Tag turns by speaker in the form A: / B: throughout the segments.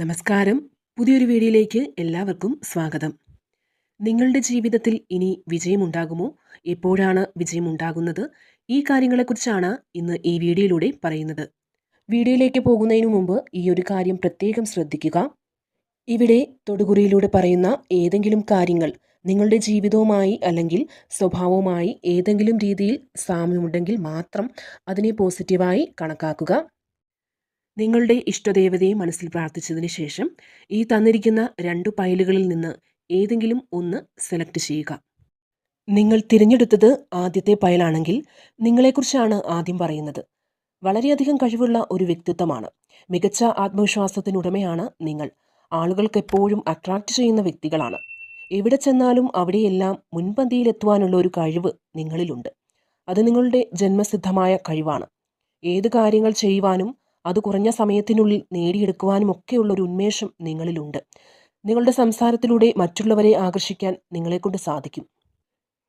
A: നമസ്കാരം. പുതിയൊരു വീഡിയോയിലേക്ക് എല്ലാവർക്കും സ്വാഗതം. നിങ്ങളുടെ ജീവിതത്തിൽ ഇനി വിജയമുണ്ടാകുമോ? എപ്പോഴാണ് വിജയമുണ്ടാകുന്നത്? ഈ കാര്യങ്ങളെക്കുറിച്ചാണ് ഇന്ന് ഈ വീഡിയോയിലൂടെ പറയുന്നത്. വീഡിയോയിലേക്ക് പോകുന്നതിനു മുമ്പ് ഈ ഒരു കാര്യം പ്രത്യേകം ശ്രദ്ധിക്കുക. ഇവിടെ തൊടുകുറിയിലൂടെ പറയുന്ന ഏതെങ്കിലും കാര്യങ്ങൾ നിങ്ങളുടെ ജീവിതവുമായി അല്ലെങ്കിൽ സ്വഭാവവുമായി ഏതെങ്കിലും രീതിയിൽ സാമ്യമുണ്ടെങ്കിൽ മാത്രം അതിനെ പോസിറ്റീവായി കണക്കാക്കുക. നിങ്ങളുടെ ഇഷ്ടദേവതയെ മനസ്സിൽ പ്രാർത്ഥിച്ചതിന് ശേഷം ഈ തന്നിരിക്കുന്ന രണ്ട് പൈലുകളിൽ നിന്ന് ഏതെങ്കിലും ഒന്ന് സെലക്ട് ചെയ്യുക. നിങ്ങൾ തിരഞ്ഞെടുത്തത് ആദ്യത്തെ പയലാണെങ്കിൽ നിങ്ങളെക്കുറിച്ചാണ് ആദ്യം പറയുന്നത്. വളരെയധികം കഴിവുള്ള ഒരു വ്യക്തിത്വമാണ്. മികച്ച ആത്മവിശ്വാസത്തിനുടമയാണ് നിങ്ങൾ. ആളുകൾക്ക് എപ്പോഴും അട്രാക്റ്റ് ചെയ്യുന്ന വ്യക്തികളാണ്. എവിടെ ചെന്നാലും അവിടെയെല്ലാം മുൻപന്തിയിലെത്തുവാനുള്ള ഒരു കഴിവ് നിങ്ങളിലുണ്ട്. അത് നിങ്ങളുടെ ജന്മസിദ്ധമായ കഴിവാണ്. ഏത് കാര്യങ്ങൾ ചെയ്യുവാനും അത് കുറഞ്ഞ സമയത്തിനുള്ളിൽ നേടിയെടുക്കുവാനും ഒക്കെയുള്ള ഒരു ഉന്മേഷം നിങ്ങളിലുണ്ട്. നിങ്ങളുടെ സംസാരത്തിലൂടെ മറ്റുള്ളവരെ ആകർഷിക്കാൻ നിങ്ങളെക്കൊണ്ട് സാധിക്കും.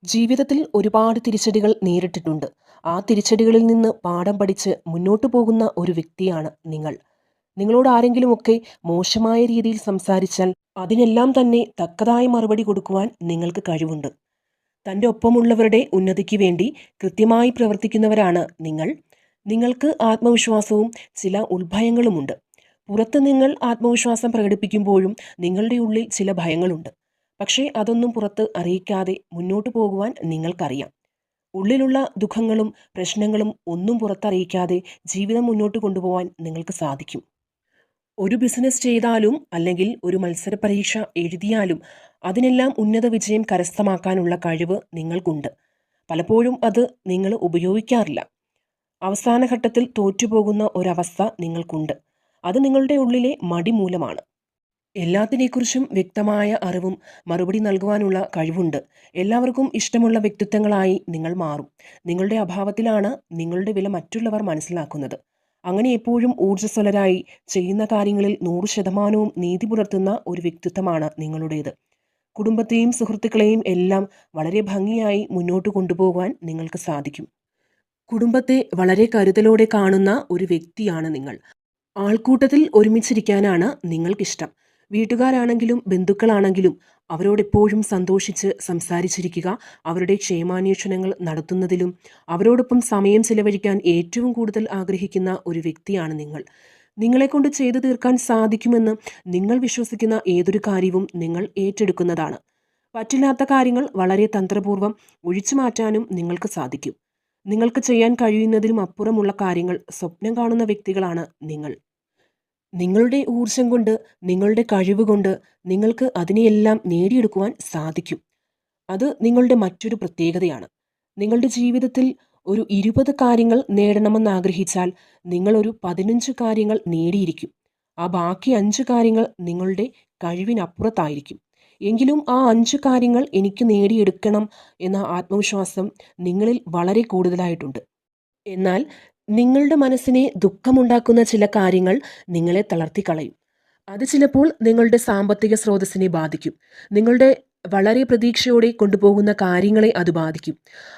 A: ജീവിതത്തിൽ ഒരുപാട് തിരിച്ചടികൾ നേരിട്ടിട്ടുണ്ട്. ആ തിരിച്ചടികളിൽ നിന്ന് പാഠം പഠിച്ച് മുന്നോട്ടു പോകുന്ന ഒരു വ്യക്തിയാണ് നിങ്ങൾ. നിങ്ങളോട് ആരെങ്കിലുമൊക്കെ മോശമായ രീതിയിൽ സംസാരിച്ചാൽ അതിനെല്ലാം തന്നെ തക്കതായ മറുപടി കൊടുക്കുവാൻ നിങ്ങൾക്ക് കഴിവുണ്ട്. തന്റെ ഒപ്പമുള്ളവരുടെ ഉന്നതിക്ക് വേണ്ടി കൃത്യമായി പ്രവർത്തിക്കുന്നവരാണ് നിങ്ങൾ. നിങ്ങൾക്ക് ആത്മവിശ്വാസവും ചില ഉത്ഭയങ്ങളുമുണ്ട്. പുറത്ത് നിങ്ങൾ ആത്മവിശ്വാസം പ്രകടിപ്പിക്കുമ്പോഴും നിങ്ങളുടെ ഉള്ളിൽ ചില ഭയങ്ങളുണ്ട്. പക്ഷേ അതൊന്നും പുറത്ത് അറിയിക്കാതെ മുന്നോട്ടു പോകുവാൻ നിങ്ങൾക്കറിയാം. ഉള്ളിലുള്ള ദുഃഖങ്ങളും പ്രശ്നങ്ങളും ഒന്നും പുറത്തറിയിക്കാതെ ജീവിതം മുന്നോട്ട് കൊണ്ടുപോകാൻ നിങ്ങൾക്ക് സാധിക്കും. ഒരു ബിസിനസ് ചെയ്താലും അല്ലെങ്കിൽ ഒരു മത്സര പരീക്ഷ എഴുതിയാലും അതിനെല്ലാം ഉന്നത വിജയം കരസ്ഥമാക്കാനുള്ള കഴിവ് നിങ്ങൾക്കുണ്ട്. പലപ്പോഴും അത് നിങ്ങൾ ഉപയോഗിക്കാറില്ല. അവസാന ഘട്ടത്തിൽ തോറ്റുപോകുന്ന ഒരവസ്ഥ നിങ്ങൾക്കുണ്ട്. അത് നിങ്ങളുടെ ഉള്ളിലെ മടി മൂലമാണ്. എല്ലാത്തിനെക്കുറിച്ചും വ്യക്തമായ അറിവും മറുപടി നൽകുവാനുള്ള കഴിവുണ്ട്. എല്ലാവർക്കും ഇഷ്ടമുള്ള വ്യക്തിത്വങ്ങളായി നിങ്ങൾ മാറും. നിങ്ങളുടെ അഭാവത്തിലാണ് നിങ്ങളുടെ വില മറ്റുള്ളവർ മനസ്സിലാക്കുന്നത്. അങ്ങനെ എപ്പോഴും ഊർജസ്വലരായി ചെയ്യുന്ന കാര്യങ്ങളിൽ നൂറ് ശതമാനവും നീതി പുലർത്തുന്ന ഒരു വ്യക്തിത്വമാണ് നിങ്ങളുടേത്. കുടുംബത്തെയും സുഹൃത്തുക്കളെയും എല്ലാം വളരെ ഭംഗിയായി മുന്നോട്ട് കൊണ്ടുപോകാൻ നിങ്ങൾക്ക് സാധിക്കും. കുടുംബത്തെ വളരെ കരുതലോടെ കാണുന്ന ഒരു വ്യക്തിയാണ് നിങ്ങൾ. ആൾക്കൂട്ടത്തിൽ ഒരുമിച്ചിരിക്കാനാണ് നിങ്ങൾക്കിഷ്ടം. വീട്ടുകാരാണെങ്കിലും ബന്ധുക്കളാണെങ്കിലും അവരോടെപ്പോഴും സന്തോഷിച്ച് സംസാരിച്ചിരിക്കുക അവരുടെ ക്ഷേമാന്വേഷണങ്ങൾ നടത്തുന്നതിലും അവരോടൊപ്പം സമയം ചിലവഴിക്കാൻ ഏറ്റവും കൂടുതൽ ആഗ്രഹിക്കുന്ന ഒരു വ്യക്തിയാണ് നിങ്ങൾ. നിങ്ങളെക്കൊണ്ട് ചെയ്തു തീർക്കാൻ സാധിക്കുമെന്ന് നിങ്ങൾ വിശ്വസിക്കുന്ന ഏതൊരു കാര്യവും നിങ്ങൾ ഏറ്റെടുക്കുന്നതാണ്. പറ്റില്ലാത്ത കാര്യങ്ങൾ വളരെ തന്ത്രപൂർവം ഒഴിച്ചു മാറ്റാനും നിങ്ങൾക്ക് സാധിക്കും. നിങ്ങൾക്ക് ചെയ്യാൻ കഴിയുന്നതിലും അപ്പുറമുള്ള കാര്യങ്ങൾ സ്വപ്നം കാണുന്ന വ്യക്തികളാണ് നിങ്ങൾ. നിങ്ങളുടെ ഊർജം കൊണ്ട് നിങ്ങളുടെ കഴിവ് കൊണ്ട് നിങ്ങൾക്ക് അതിനെയെല്ലാം നേടിയെടുക്കുവാൻ സാധിക്കും. അത് നിങ്ങളുടെ മറ്റൊരു പ്രത്യേകതയാണ്. നിങ്ങളുടെ ജീവിതത്തിൽ ഒരു ഇരുപത് കാര്യങ്ങൾ നേടണമെന്ന് ആഗ്രഹിച്ചാൽ നിങ്ങളൊരു പതിനഞ്ച് കാര്യങ്ങൾ നേടിയിരിക്കും. ആ ബാക്കി അഞ്ച് കാര്യങ്ങൾ നിങ്ങളുടെ കഴിവിനപ്പുറത്തായിരിക്കും. എങ്കിലും ആ അഞ്ച് കാര്യങ്ങൾ എനിക്ക് നേടിയെടുക്കണം എന്ന ആത്മവിശ്വാസം നിങ്ങളിൽ വളരെ കൂടുതലായിട്ടുണ്ട്. എന്നാൽ നിങ്ങളുടെ മനസ്സിനെ ദുഃഖമുണ്ടാക്കുന്ന ചില കാര്യങ്ങൾ നിങ്ങളെ തളർത്തിക്കളയും. അത് ചിലപ്പോൾ നിങ്ങളുടെ സാമ്പത്തിക സ്രോതസ്സിനെ ബാധിക്കും. നിങ്ങളുടെ വളരെ പ്രതീക്ഷയോടെ കൊണ്ടുപോകുന്ന കാര്യങ്ങളെ അത് ബാധിക്കും.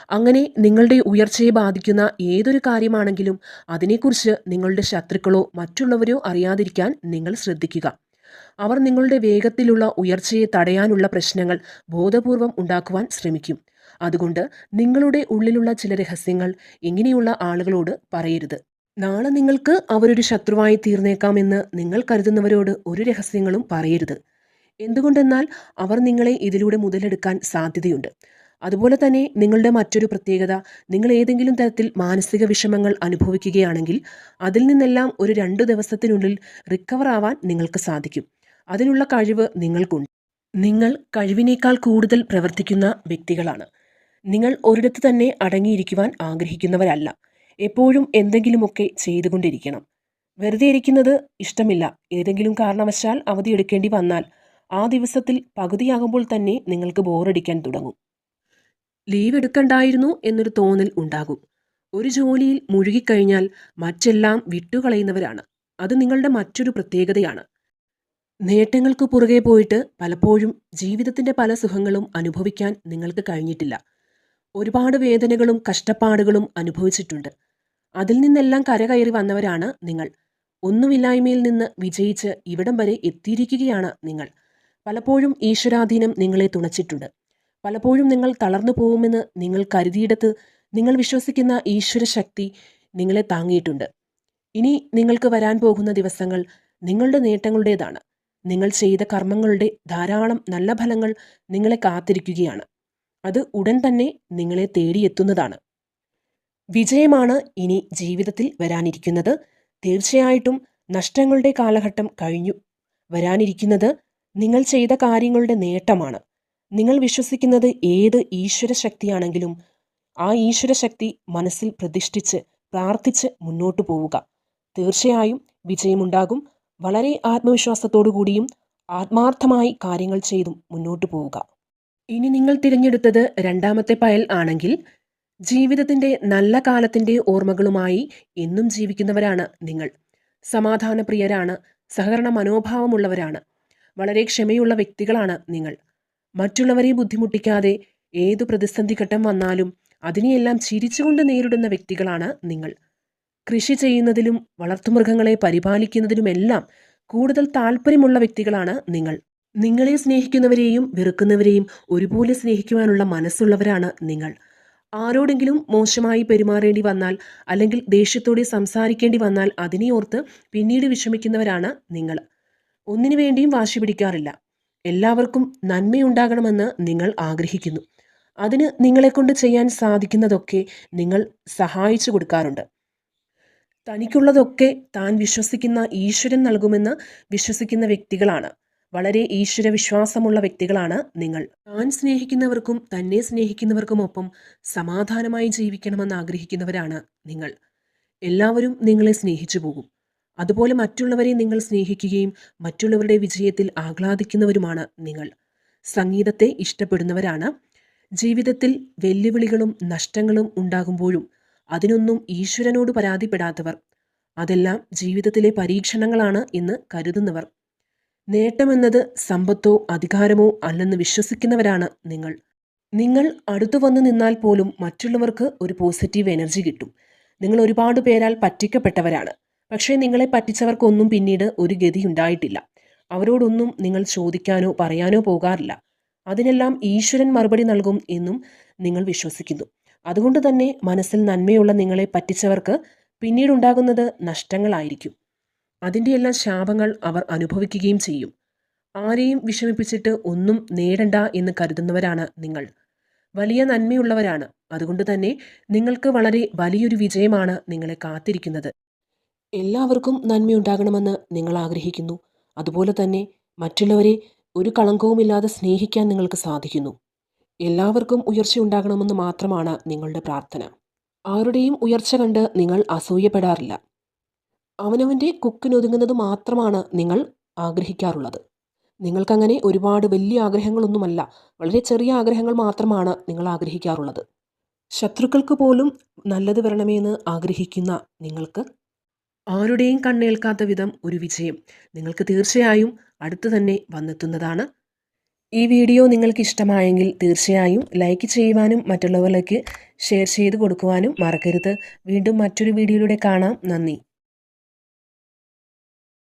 A: അങ്ങനെ നിങ്ങളുടെ ഉയർച്ചയെ ബാധിക്കുന്ന ഏതൊരു കാര്യമാണെങ്കിലും അതിനെക്കുറിച്ച് നിങ്ങളുടെ ശത്രുക്കളോ മറ്റുള്ളവരോ അറിയാതിരിക്കാൻ നിങ്ങൾ ശ്രദ്ധിക്കുക. അവർ നിങ്ങളുടെ വേഗത്തിലുള്ള ഉയർച്ചയെ തടയാനുള്ള പ്രശ്നങ്ങൾ ബോധപൂർവം ഉണ്ടാക്കുവാൻ ശ്രമിക്കും. അതുകൊണ്ട് നിങ്ങളുടെ ഉള്ളിലുള്ള ചില രഹസ്യങ്ങൾ ഇങ്ങനെയുള്ള ആളുകളോട് പറയരുത്. നാളെ നിങ്ങൾക്ക് അവരൊരു ശത്രുവായി തീർന്നേക്കാമെന്ന് നിങ്ങൾ കരുതുന്നവരോട് ഒരു രഹസ്യങ്ങളും പറയരുത്. എന്തുകൊണ്ടെന്നാൽ അവർ നിങ്ങളെ ഇതിലൂടെ മുതലെടുക്കാൻ സാധ്യതയുണ്ട്. അതുപോലെ തന്നെ നിങ്ങളുടെ മറ്റൊരു പ്രത്യേകത നിങ്ങൾ ഏതെങ്കിലും തരത്തിൽ മാനസിക വിഷമങ്ങൾ അനുഭവിക്കുകയാണെങ്കിൽ അതിൽ നിന്നെല്ലാം ഒരു രണ്ട് ദിവസത്തിനുള്ളിൽ റിക്കവർ ആവാൻ നിങ്ങൾക്ക് സാധിക്കും. അതിനുള്ള കഴിവ് നിങ്ങൾക്കുണ്ട്. നിങ്ങൾ കഴിവിനേക്കാൾ കൂടുതൽ പ്രവർത്തിക്കുന്ന വ്യക്തികളാണ്. നിങ്ങൾ ഒരിടത്ത് തന്നെ അടങ്ങിയിരിക്കുവാൻ ആഗ്രഹിക്കുന്നവരല്ല. എപ്പോഴും എന്തെങ്കിലുമൊക്കെ ചെയ്തുകൊണ്ടിരിക്കണം. വെറുതെ ഇരിക്കുന്നത് ഇഷ്ടമില്ല. ഏതെങ്കിലും കാരണവശാൽ അവധി എടുക്കേണ്ടി വന്നാൽ ആ ദിവസത്തിൽ പകുതിയാകുമ്പോൾ തന്നെ നിങ്ങൾക്ക് ബോറടിക്കാൻ തുടങ്ങും. ലീവ് എടുക്കണ്ടായിരുന്നു എന്നൊരു തോന്നൽ ഉണ്ടാകും. ഒരു ജോലിയിൽ മുഴുകിക്കഴിഞ്ഞാൽ മറ്റെല്ലാം വിട്ടുകളയുന്നവരാണ്. അത് നിങ്ങളുടെ മറ്റൊരു പ്രത്യേകതയാണ്. നേട്ടങ്ങൾക്ക് പുറകെ പോയിട്ട് പലപ്പോഴും ജീവിതത്തിന്റെ പല സുഖങ്ങളും അനുഭവിക്കാൻ നിങ്ങൾക്ക് കഴിഞ്ഞിട്ടില്ല. ഒരുപാട് വേദനകളും കഷ്ടപ്പാടുകളും അനുഭവിച്ചിട്ടുണ്ട്. അതിൽ നിന്നെല്ലാം കരകയറി വന്നവരാണ് നിങ്ങൾ. ഒന്നുമില്ലായ്മയിൽ നിന്ന് വിജയിച്ച് ഇവിടം വരെ എത്തിയിരിക്കുകയാണ് നിങ്ങൾ. പലപ്പോഴും ഈശ്വരാധീനം നിങ്ങളെ തുണച്ചിട്ടുണ്ട്. പലപ്പോഴും നിങ്ങൾ തളർന്നു പോകുമെന്ന് നിങ്ങൾ കരുതിയിടത്ത് നിങ്ങൾ വിശ്വസിക്കുന്ന ഈശ്വര ശക്തി നിങ്ങളെ താങ്ങിയിട്ടുണ്ട്. ഇനി നിങ്ങൾക്ക് വരാൻ പോകുന്ന ദിവസങ്ങൾ നിങ്ങളുടെ നേട്ടങ്ങളുടേതാണ്. നിങ്ങൾ ചെയ്ത കർമ്മങ്ങളുടെ ധാരാളം നല്ല ഫലങ്ങൾ നിങ്ങളെ കാത്തിരിക്കുകയാണ്. അത് ഉടൻ തന്നെ നിങ്ങളെ തേടിയെത്തുന്നതാണ്. വിജയമാണ് ഇനി ജീവിതത്തിൽ വരാനിരിക്കുന്നത്. തീർച്ചയായിട്ടും നഷ്ടങ്ങളുടെ കാലഘട്ടം കഴിഞ്ഞു. വരാനിരിക്കുന്നത് നിങ്ങൾ ചെയ്ത കാര്യങ്ങളുടെ നേട്ടമാണ്. നിങ്ങൾ വിശ്വസിക്കുന്നത് ഏത് ഈശ്വര ശക്തിയാണെങ്കിലും ആ ഈശ്വര ശക്തി മനസ്സിൽ പ്രതിഷ്ഠിച്ച് പ്രാർത്ഥിച്ച് മുന്നോട്ടു പോവുക. തീർച്ചയായും വിജയമുണ്ടാകും. വളരെ ആത്മവിശ്വാസത്തോടു കൂടിയും ആത്മാർത്ഥമായി കാര്യങ്ങൾ ചെയ്തും മുന്നോട്ടു പോവുക. ഇനി നിങ്ങൾ തിരഞ്ഞെടുത്തത് രണ്ടാമത്തെ പയൽ ആണെങ്കിൽ ജീവിതത്തിന്റെ നല്ല കാലത്തിന്റെ ഓർമ്മകളുമായി എന്നും ജീവിക്കുന്നവരാണ് നിങ്ങൾ. സമാധാനപ്രിയരാണ് സഹകരണ മനോഭാവമുള്ളവരാണ് വളരെ ക്ഷമയുള്ള വ്യക്തികളാണ് നിങ്ങൾ. മറ്റുള്ളവരെ ബുദ്ധിമുട്ടിക്കാതെ ഏതു പ്രതിസന്ധി ഘട്ടം വന്നാലും അതിനെയെല്ലാം ചിരിച്ചുകൊണ്ട് നേരിടുന്ന വ്യക്തികളാണ് നിങ്ങൾ. കൃഷി ചെയ്യുന്നതിലും വളർത്തുമൃഗങ്ങളെ പരിപാലിക്കുന്നതിലുമെല്ലാം കൂടുതൽ താല്പര്യമുള്ള വ്യക്തികളാണ് നിങ്ങൾ. നിങ്ങളെ സ്നേഹിക്കുന്നവരെയും വെറുക്കുന്നവരെയും ഒരുപോലെ സ്നേഹിക്കുവാനുള്ള മനസ്സുള്ളവരാണ് നിങ്ങൾ. ആരോടെങ്കിലും മോശമായി പെരുമാറേണ്ടി വന്നാൽ അല്ലെങ്കിൽ ദേഷ്യത്തോടെ സംസാരിക്കേണ്ടി വന്നാൽ അതിനെ ഓർത്ത് പിന്നീട് വിഷമിക്കുന്നവരാണ് നിങ്ങൾ. ഒന്നിനു വേണ്ടിയും വാശി പിടിക്കാറില്ല. എല്ലാവർക്കും നന്മയുണ്ടാകണമെന്ന് നിങ്ങൾ ആഗ്രഹിക്കുന്നു. അതിന് നിങ്ങളെക്കൊണ്ട് ചെയ്യാൻ സാധിക്കുന്നതൊക്കെ നിങ്ങൾ സഹായിച്ചു കൊടുക്കാറുണ്ട്. തനിക്കുള്ളതൊക്കെ താൻ വിശ്വസിക്കുന്ന ഈശ്വരൻ നൽകുമെന്ന് വിശ്വസിക്കുന്ന വ്യക്തികളാണ്. വളരെ ഈശ്വര വിശ്വാസമുള്ള വ്യക്തികളാണ് നിങ്ങൾ. താൻ സ്നേഹിക്കുന്നവർക്കും തന്നെ സ്നേഹിക്കുന്നവർക്കുമൊപ്പം സമാധാനമായി ജീവിക്കണമെന്ന് ആഗ്രഹിക്കുന്നവരാണ് നിങ്ങൾ. എല്ലാവരും നിങ്ങളെ സ്നേഹിച്ചു പോകും. അതുപോലെ മറ്റുള്ളവരെ നിങ്ങൾ സ്നേഹിക്കുകയും മറ്റുള്ളവരുടെ വിജയത്തിൽ ആഹ്ലാദിക്കുന്നവരുമാണ് നിങ്ങൾ. സംഗീതത്തെ ഇഷ്ടപ്പെടുന്നവരാണ്. ജീവിതത്തിൽ വെല്ലുവിളികളും നഷ്ടങ്ങളും ഉണ്ടാകുമ്പോഴും അതിനൊന്നും ഈശ്വരനോട് പരാതിപ്പെടാത്തവർ. അതെല്ലാം ജീവിതത്തിലെ പരീക്ഷണങ്ങളാണ് എന്ന് കരുതുന്നവർ. നേട്ടമെന്നത് സമ്പത്തോ അധികാരമോ അല്ലെന്ന് വിശ്വസിക്കുന്നവരാണ് നിങ്ങൾ. നിങ്ങൾ അടുത്തു വന്നു നിന്നാൽ പോലും മറ്റുള്ളവർക്ക് ഒരു പോസിറ്റീവ് എനർജി കിട്ടും. നിങ്ങൾ ഒരുപാട് പേരാൽ പറ്റിക്കപ്പെട്ടവരാണ്. പക്ഷേ നിങ്ങളെ പറ്റിച്ചവർക്കൊന്നും പിന്നീട് ഒരു ഗതി ഉണ്ടായിട്ടില്ല. അവരോടൊന്നും നിങ്ങൾ ചോദിക്കാനോ പറയാനോ പോകാറില്ല. അതിനെല്ലാം ഈശ്വരൻ മറുപടി നൽകും എന്നും നിങ്ങൾ വിശ്വസിക്കുന്നു. അതുകൊണ്ട് തന്നെ മനസ്സിൽ നന്മയുള്ള നിങ്ങളെ പറ്റിച്ചവർക്ക് പിന്നീടുണ്ടാകുന്നത് നഷ്ടങ്ങളായിരിക്കും. അതിന്റെ ശാപങ്ങൾ അവർ അനുഭവിക്കുകയും ചെയ്യും. ആരെയും വിഷമിപ്പിച്ചിട്ട് ഒന്നും നേടണ്ട എന്ന് കരുതുന്നവരാണ് നിങ്ങൾ. വലിയ നന്മയുള്ളവരാണ്. അതുകൊണ്ട് തന്നെ നിങ്ങൾക്ക് വളരെ വലിയൊരു വിജയമാണ് നിങ്ങളെ കാത്തിരിക്കുന്നത്. എല്ലാവർക്കും നന്മയുണ്ടാകണമെന്ന് നിങ്ങൾ ആഗ്രഹിക്കുന്നു. അതുപോലെ തന്നെ മറ്റുള്ളവരെ ഒരു കളങ്കവുമില്ലാതെ സ്നേഹിക്കാൻ നിങ്ങൾക്ക് സാധിക്കുന്നു. എല്ലാവർക്കും ഉയർച്ച ഉണ്ടാകണമെന്ന് മാത്രമാണ് നിങ്ങളുടെ പ്രാർത്ഥന. ആരുടെയും ഉയർച്ച കണ്ട് നിങ്ങൾ അസൂയപ്പെടാറില്ല. അവനവന്റെ കുക്കിനൊതുങ്ങുന്നത് മാത്രമാണ് നിങ്ങൾ ആഗ്രഹിക്കാറുള്ളത്. നിങ്ങൾക്കങ്ങനെ ഒരുപാട് വലിയ ആഗ്രഹങ്ങളൊന്നുമല്ല വളരെ ചെറിയ ആഗ്രഹങ്ങൾ മാത്രമാണ് നിങ്ങൾ ആഗ്രഹിക്കാറുള്ളത്. ശത്രുക്കൾക്ക് പോലും നല്ലത് വരണമെന്ന് ആഗ്രഹിക്കുന്ന നിങ്ങൾക്ക് ആരുടെയും കണ്ണേൽക്കാത്ത വിധം ഒരു വിജയം നിങ്ങൾക്ക് തീർച്ചയായും അടുത്തു തന്നെ വന്നെത്തുന്നതാണ്. ഈ വീഡിയോ നിങ്ങൾക്ക് ഇഷ്ടമായെങ്കിൽ തീർച്ചയായും ലൈക്ക് ചെയ്യുവാനും മറ്റുള്ളവരിലേക്ക് ഷെയർ ചെയ്ത് കൊടുക്കുവാനും മറക്കരുത്. വീണ്ടും മറ്റൊരു വീഡിയോയിലൂടെ കാണാം. നന്ദി.